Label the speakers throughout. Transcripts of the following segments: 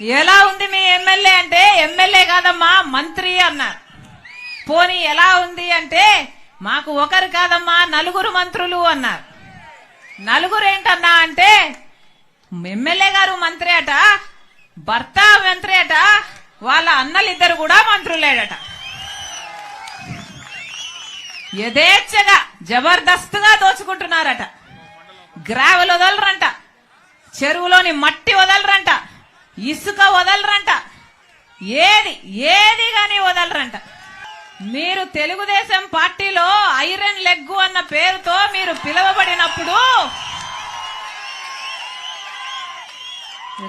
Speaker 1: ఎలా ఉంది మీ ఎమ్మెల్యే అంటే ఎమ్మెల్యే కాదమ్మా మంత్రి అన్నారు. పోనీ ఎలా ఉంది అంటే మాకు ఒకరు కాదమ్మా నలుగురు మంత్రులు అన్నారు. నలుగురు ఏంటన్నా అంటే ఎమ్మెల్యే గారు మంత్రి అట భర్త మంత్రి అట వాళ్ళ అన్నలిద్దరు కూడా మంత్రులేడట. యథేచ్ఛగా జబర్దస్త్గా దోచుకుంటున్నారట. గ్రావెల్ వదలరంట. చెరువులోని మట్టి వదలరంట. ఇసుక వదలరంట. ఏది ఏది గాని వదలరంట. మీరు తెలుగుదేశం పార్టీలో ఐరన్ లెగ్గు అన్న పేరుతో మీరు పిలువబడినప్పుడు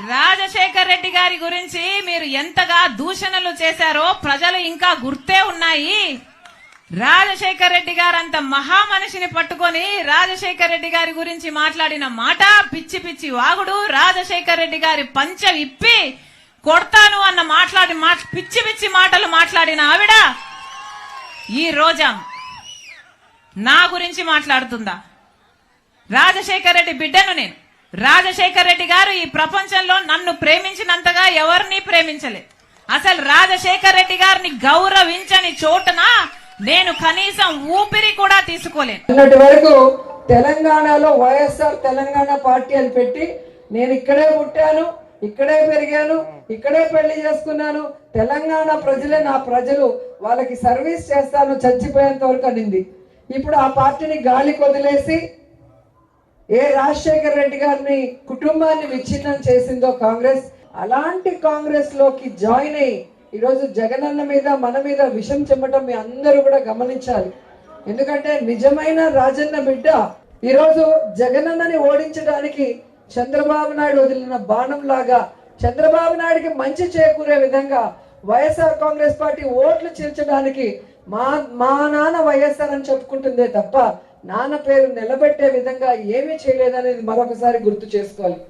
Speaker 1: రాజశేఖర్ రెడ్డి గారి గురించి మీరు ఎంతగా దూషణలు చేశారో ప్రజలు ఇంకా గుర్తే ఉన్నాయి. రాజశేఖర్ రెడ్డి గారు అంత మహామనిషిని పట్టుకొని రాజశేఖర్ రెడ్డి గారి గురించి మాట్లాడిన మాట పిచ్చి పిచ్చి వాగుడు. రాజశేఖర్ రెడ్డి గారి పంచ విప్పి కొడతాను అన్న మాట్లాడి పిచ్చి పిచ్చి మాటలు మాట్లాడిన ఆవిడ ఈ రోజా నా గురించి మాట్లాడుతుందా? రాజశేఖర్ రెడ్డి బిడ్డను నేను. రాజశేఖర్ రెడ్డి గారు ఈ ప్రపంచంలో నన్ను ప్రేమించినంతగా ఎవరిని ప్రేమించలేదు. అసలు రాజశేఖర్ రెడ్డి గారిని గౌరవించని చోటున నేను కనీసం ఊపిరి కూడా తీసుకోలేను.
Speaker 2: నిన్నటి వరకు తెలంగాణలో వైఎస్ఆర్ తెలంగాణ పార్టీ అని పెట్టి నేను ఇక్కడే పుట్టాను ఇక్కడే పెరిగాను ఇక్కడే పెళ్ళి చేసుకున్నాను. తెలంగాణ ప్రజలే నా ప్రజలు. వాళ్ళకి సర్వీస్ చేస్తాను చచ్చిపోయేంత వరకు అనింది. ఇప్పుడు ఆ పార్టీని గాలి కొదిలేసి ఏ రాజశేఖర్ రెడ్డి గారిని కుటుంబాన్ని విచ్ఛిన్నం చేసిందో కాంగ్రెస్ అలాంటి కాంగ్రెస్లోకి జాయిన్ అయ్యి ఈరోజు జగనన్న మీద మన మీద విషం చెమ్మటం మీ అందరూ కూడా గమనించాలి. ఎందుకంటే నిజమైన రాజన్న బిడ్డ ఈరోజు జగనన్నని ఓడించడానికి చంద్రబాబు నాయుడు వదిలిన బాణం లాగా చంద్రబాబు నాయుడికి మంచి చేకూరే విధంగా వైఎస్ఆర్ కాంగ్రెస్ పార్టీ ఓట్లు చీల్చడానికి మా మా నాన్న వైఎస్ఆర్ అని చెప్పుకుంటుందే తప్ప నాన్న పేరు నిలబెట్టే విధంగా ఏమీ చేయలేదనేది మరొకసారి గుర్తు చేసుకోవాలి.